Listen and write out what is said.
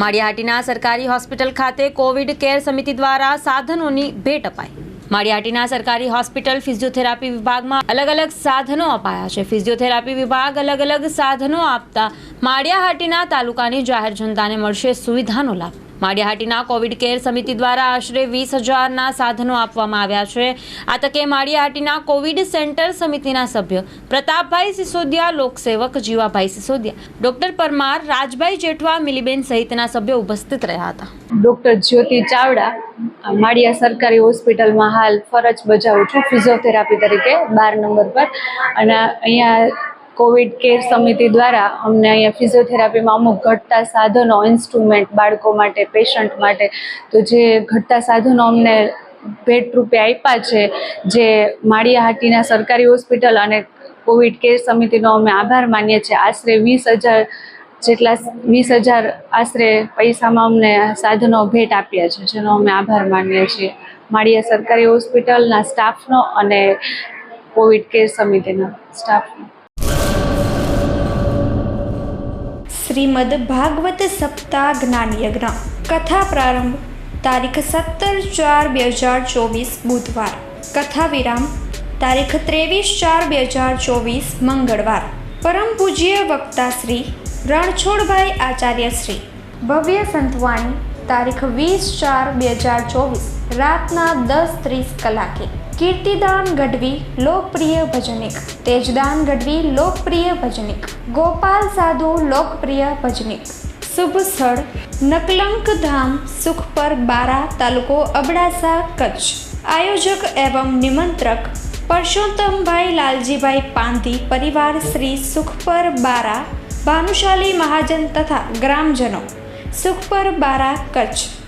માળિયાહાટીના સરકારી હોસ્પિટલ ખાતે Covid care સમિતિ દ્વારા સાધનોની ભેટ અપાઈ. માળિયાહાટીના સરકારી હોસ્પિટલ ફિઝિયોથેરાપી વિભાગમાં અલગ અલગ સાધનો અપાયા છે. ફિઝિયોથેરાપી વિભાગ અલગ અલગ સાધનો આપતા માળિયાહાટીના તાલુકાની જાહેર જનતાને મળશે સુવિધાનો લાભ. માળિયાહાટીના કોવિડ કેર સમિતિ દ્વારા આશરે વીસ હજારના સાધનો આપવામાં આવ્યા છે. આ તકે માળિયાહાટીના કોવિડ સેન્ટર સમિતિના સભ્ય પ્રતાપભાઈ સિસોદિયા, લોકસેવક જીવાભાઈ સિસોદિયા, ડોક્ટર પરમાર, રાજભાઈ જેઠવા, મિલીબેન સહિતના સભ્યો ઉપસ્થિત રહ્યા હતા. ડૉક્ટર જ્યોતિ ચાવડા માળિયા સરકારી હોસ્પિટલમાં હાલ ફરજ બજાવું છું ફિઝિયોથેરાપી તરીકે, બાર નંબર પર. અને અહીંયા કોવિડ કેર સમિતિ દ્વારા અમને અહીંયા ફિઝિયોથેરાપીમાં અમુક ઘટતા સાધનો ઇન્સ્ટ્રુમેન્ટ બાળકો માટે, પેશન્ટ માટે, તો જે ઘટતા સાધનો અમને ભેટ રૂપે આપ્યા છે, જે માળિયાહાટીના સરકારી હોસ્પિટલ અને કોવિડ કેર સમિતિનો અમે આભાર માનીએ છીએ. આશરે વીસ હજાર જેટલા, વીસ હજાર આશરે પૈસામાં અમને સાધનો ભેટ આપ્યા છે, જેનો અમે આભાર માનીએ છીએ. માળિયા સરકારી હોસ્પિટલના સ્ટાફનો અને કોવિડ કેર સમિતિના સ્ટાફનો. શ્રીમદ ભાગવત સપ્તાહ જ્ઞાન. યજ્ઞ કથા પ્રારંભ, તારીખ સત્તર ચાર બે હજાર ચોવીસ, બુધવાર. કથા વિરામ, તારીખ ત્રેવીસ ચાર બે હજાર ચોવીસ, મંગળવાર. પરમ પૂજ્ય વક્તા શ્રી રણછોડભાઈ આચાર્ય શ્રી. ભવ્ય સંતવાણી તારીખ વીસ ચાર બે હજાર ચોવીસ, રાતના દસ ત્રીસ કલાકે. કીર્તિદાન ગઢવી, લોકપ્રિય ભજનિક. તેજદાન ગઢવી, લોકપ્રિય ભજનિક. ગોપાલ સાધુ, લોકપ્રિય ભજનિક. શુભ સ્થળ, નકલંક ધામ, સુખપર બારા તાલુકો અબડાસા, કચ્છ. આયોજક એવં નિમંત્રક પરસોત્તમભાઈ લાલજીભાઈ પાંધી, પરિવાર શ્રી સુખપર બારા, ભાનુશાલી મહાજન તથા ગ્રામજનો. સુખપર બારા કચ્છ.